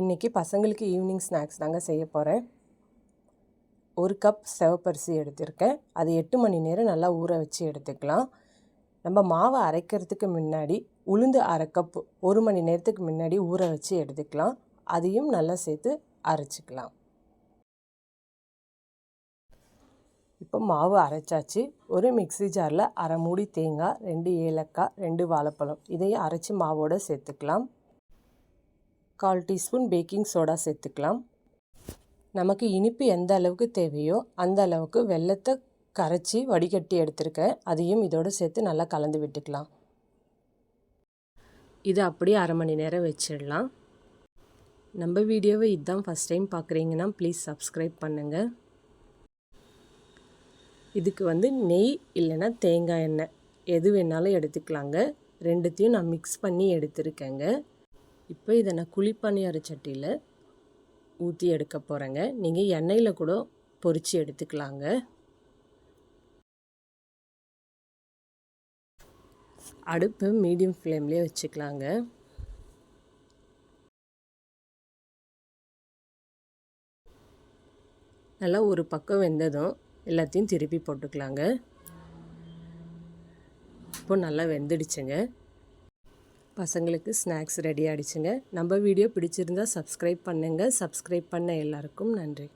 இன்றைக்கி பசங்களுக்கு evening snacks தாங்க செய்ய போகிறேன் ஒரு கப் சிவப்பரிசி எடுத்திருக்கேன். அது எட்டு மணி நேரம் நல்லா ஊற வச்சு எடுத்துக்கலாம். நம்ம மாவை அரைக்கிறதுக்கு முன்னாடி உளுந்து அரை கப் ஒரு மணி நேரத்துக்கு முன்னாடி ஊற வச்சு எடுத்துக்கலாம். அதையும் நல்லா சேர்த்து அரைச்சிக்கலாம். இப்போ மாவு அரைச்சாச்சு. ஒரு மிக்ஸி ஜாரில் அரை மூடி தேங்காய் ரெண்டு ஏலக்காய் ரெண்டு வாழைப்பழம் இதையும் அரைச்சி மாவோடு சேர்த்துக்கலாம். கால் டீஸ்பூன் பேக்கிங் சோடா சேர்த்துக்கலாம். நமக்கு இனிப்பு எந்த அளவுக்கு தேவையோ அந்த அளவுக்கு வெள்ளத்தை கரைச்சி வடிகட்டி எடுத்திருக்கேன். அதையும் இதோடு சேர்த்து நல்லா கலந்து விட்டுக்கலாம். இது அப்படியே அரை மணி நேரம் வச்சிடலாம். நம்ம வீடியோவை இதுதான் ஃபஸ்ட் டைம் பார்க்குறீங்கன்னா ப்ளீஸ் சப்ஸ்கிரைப் பண்ணுங்கள் இதுக்கு வந்து நெய் இல்லைன்னா தேங்காய் எண்ணெய். எது வேணாலும் எடுத்துக்கலாங்க. ரெண்டுத்தையும் நான் மிக்ஸ் பண்ணி எடுத்திருக்கேங்க. இப்போ இதை நான் குழிப்பணியார சட்டியில் ஊற்றி எடுக்க போகிறேங்க நீங்கள் எண்ணெயில் கூட பொரித்து எடுத்துக்கலாங்க. அடுப்பு மீடியம் ஃப்ளேம்லேயே வச்சுக்கலாங்க. நல்லா ஒரு பக்கம் வெந்ததும் எல்லாத்தையும் திருப்பி போட்டுக்கலாங்க. இப்போ நல்லா வெந்துடுச்சுங்க. பசங்களுக்கு ஸ்நாக்ஸ் ரெடி ஆகிடுச்சுங்க நம்ம வீடியோ பிடிச்சிருந்தா சப்ஸ்கிரைப் பண்ணுங்கள் சப்ஸ்கிரைப் பண்ண எல்லாருக்கும் நன்றி.